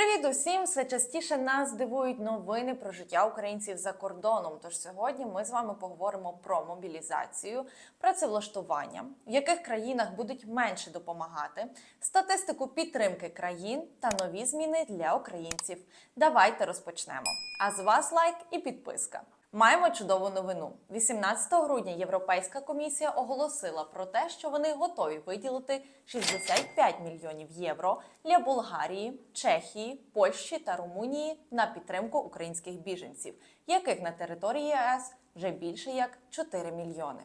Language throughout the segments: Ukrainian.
Привіт усім! Все частіше нас дивують новини про життя українців за кордоном. Тож сьогодні ми з вами поговоримо про мобілізацію, працевлаштування, в яких країнах будуть менше допомагати, статистику підтримки країн та нові зміни для українців. Давайте розпочнемо. А з вас лайк і підписка. Маємо чудову новину. 18 грудня Європейська комісія оголосила про те, що вони готові виділити 65 мільйонів євро для Болгарії, Чехії, Польщі та Румунії на підтримку українських біженців, яких на території ЄС вже більше як 4 мільйони.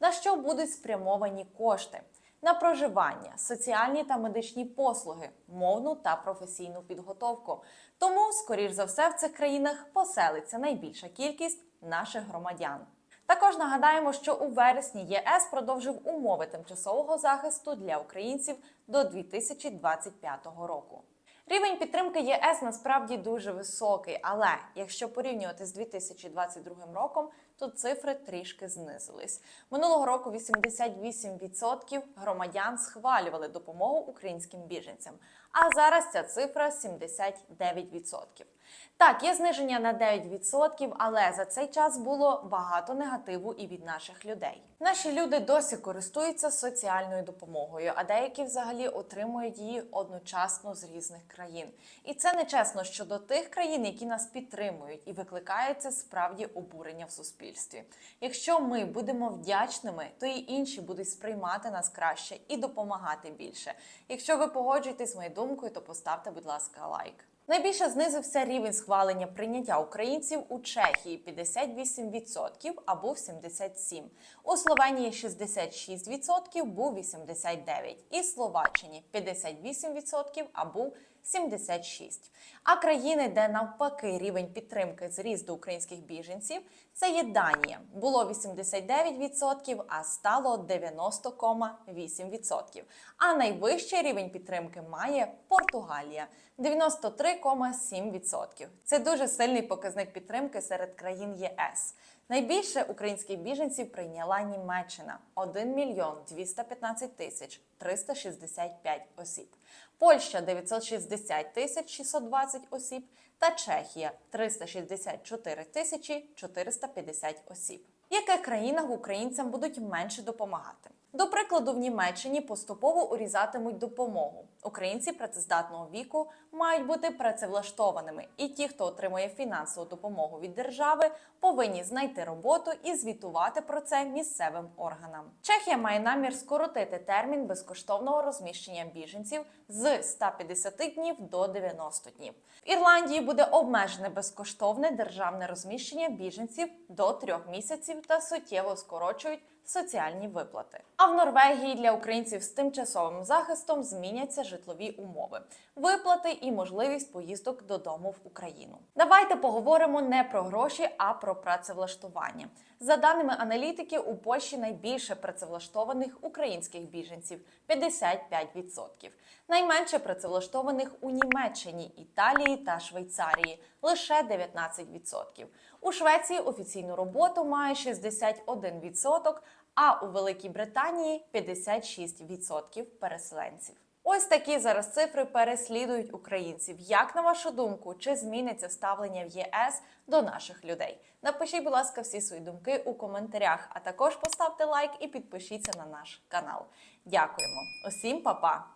На що будуть спрямовані кошти? На проживання, соціальні та медичні послуги, мовну та професійну підготовку. Тому, скоріш за все, в цих країнах поселиться найбільша кількість наших громадян. Також нагадаємо, що у вересні ЄС продовжив умови тимчасового захисту для українців до 2025 року. Рівень підтримки єС насправді дуже високий, але якщо порівнювати з 2022 роком, то цифри трішки знизились. Минулого року 88% громадян схвалювали допомогу українським біженцям, а зараз ця цифра 79%. Так, є зниження на 9%, але за цей час було багато негативу і від наших людей. Наші люди досі користуються соціальною допомогою, а деякі взагалі отримують її одночасно з різних країн. І це нечесно щодо тих країн, які нас підтримують, і викликає справді обурення в суспільстві. Якщо ми будемо вдячними, то і інші будуть сприймати нас краще і допомагати більше. Якщо ви погоджуєтесь з моєю думкою, то поставте, будь ласка, лайк. Найбільше знизився рівень схвалення прийняття українців у Чехії 58% або 77%. У Словенії 66% був 89%. І Словаччині 58% або 76%. А країни, де навпаки рівень підтримки зріс до українських біженців, це є Данія. Було 89%, а стало 90,8%. А найвищий рівень підтримки має Португалія 93,7%. Це дуже сильний показник підтримки серед країн ЄС. Найбільше українських біженців прийняла Німеччина 1 мільйон 215 тисяч 365 осіб, Польща 960 тисяч 620 осіб та Чехія 364 тисячі 450 осіб. В яких країнах українцям будуть менше допомагати? До прикладу, в Німеччині поступово урізатимуть допомогу. Українці працездатного віку мають бути працевлаштованими, і ті, хто отримує фінансову допомогу від держави, повинні знайти роботу і звітувати про це місцевим органам. Чехія має намір скоротити термін безкоштовного розміщення біженців з 150 днів до 90 днів. В Ірландії буде обмежене безкоштовне державне розміщення біженців до трьох місяців та суттєво скорочують соціальні виплати. А в Норвегії для українців з тимчасовим захистом зміняться житлові умови, виплати і можливість поїздок додому в Україну. Давайте поговоримо не про гроші, а про працевлаштування. За даними аналітиків, у Польщі найбільше працевлаштованих українських біженців 55%. Найменше працевлаштованих у Німеччині, Італії та Швейцарії лише 19%. У Швеції офіційну роботу має 61%, а у Великій Британії 56% переселенців. Ось такі зараз цифри переслідують українців. Як на вашу думку, чи зміниться ставлення в ЄС до наших людей? Напишіть, будь ласка, всі свої думки у коментарях, а також поставте лайк і підпишіться на наш канал. Дякуємо усім, па-па!